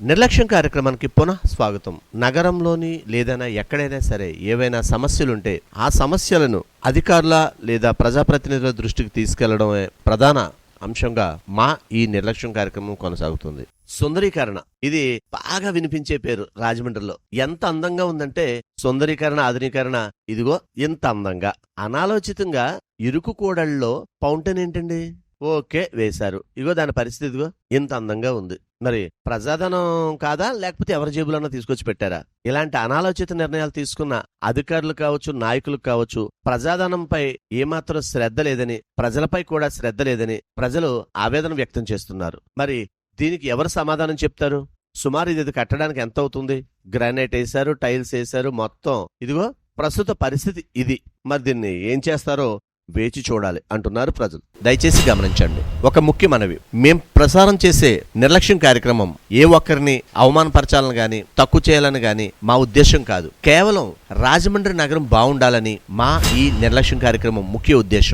నిర్లక్ష్యం కార్యక్రమానికి పునః స్వాగతం. నగరంలోని లేదైనా ఎక్కడైనా సరే ఏవైనా సమస్యలుంటే ఆ సమస్యలను అధికారుల లేదా ప్రజాప్రతినిధుల దృష్టికి తీసుకెళ్ళడమే ప్రధాన అంశంగా మా ఈ నిర్లక్ష్యం కార్యక్రమం కొనసాగుతుంది. సుందరీకరణ. ఇది బాగా వినిపించే పేరు రాజమండ్రిలో. ఎంత అందంగా ఉందంటే సుందరీకరణ ఆధునీకరణ ఇదిగో ఇంత అందంగా. అనాలోచితంగా ఇరుకు కూడళ్ళలో ఫౌంటైన్ ఏంటండి? ఓకే వేశారు. ఇగో దాని పరిస్థితి ఇదిగో ఇంత అందంగా ఉంది. మరి ప్రజాధనం కాదా? లేకపోతే ఎవరి జేబులన్నా తీసుకొచ్చి పెట్టారా? ఇలాంటి అనాలోచిత నిర్ణయాలు తీసుకున్న అధికారులు కావచ్చు నాయకులు కావచ్చు ప్రజాధనంపై ఏమాత్రం శ్రద్ధ లేదని ప్రజలపై కూడా శ్రద్ధ లేదని ప్రజలు ఆవేదన వ్యక్తం చేస్తున్నారు. మరి దీనికి ఎవరు సమాధానం చెప్తారు? సుమారు ఇది కట్టడానికి ఎంత అవుతుంది? గ్రానైట్ వేశారు టైల్స్ వేశారు మొత్తం. ఇదిగో ప్రస్తుత పరిస్థితి ఇది. మరి దీన్ని ఏం చేస్తారో వేచి చూడాలి అంటున్నారు ప్రజలు. దయచేసి గమనించండి. ఒక ముఖ్య మనవి. మేం ప్రసారం చేసే నిర్లక్ష్యం కార్యక్రమం ఏ ఒక్కరిని అవమానపరచాలని గాని తక్కువ చేయాలని గాని మా ఉద్దేశం కాదు. కేవలం రాజమండ్రి నగరం బాగుండాలని మా ఈ నిర్లక్ష్యం కార్యక్రమం ముఖ్య ఉద్దేశం.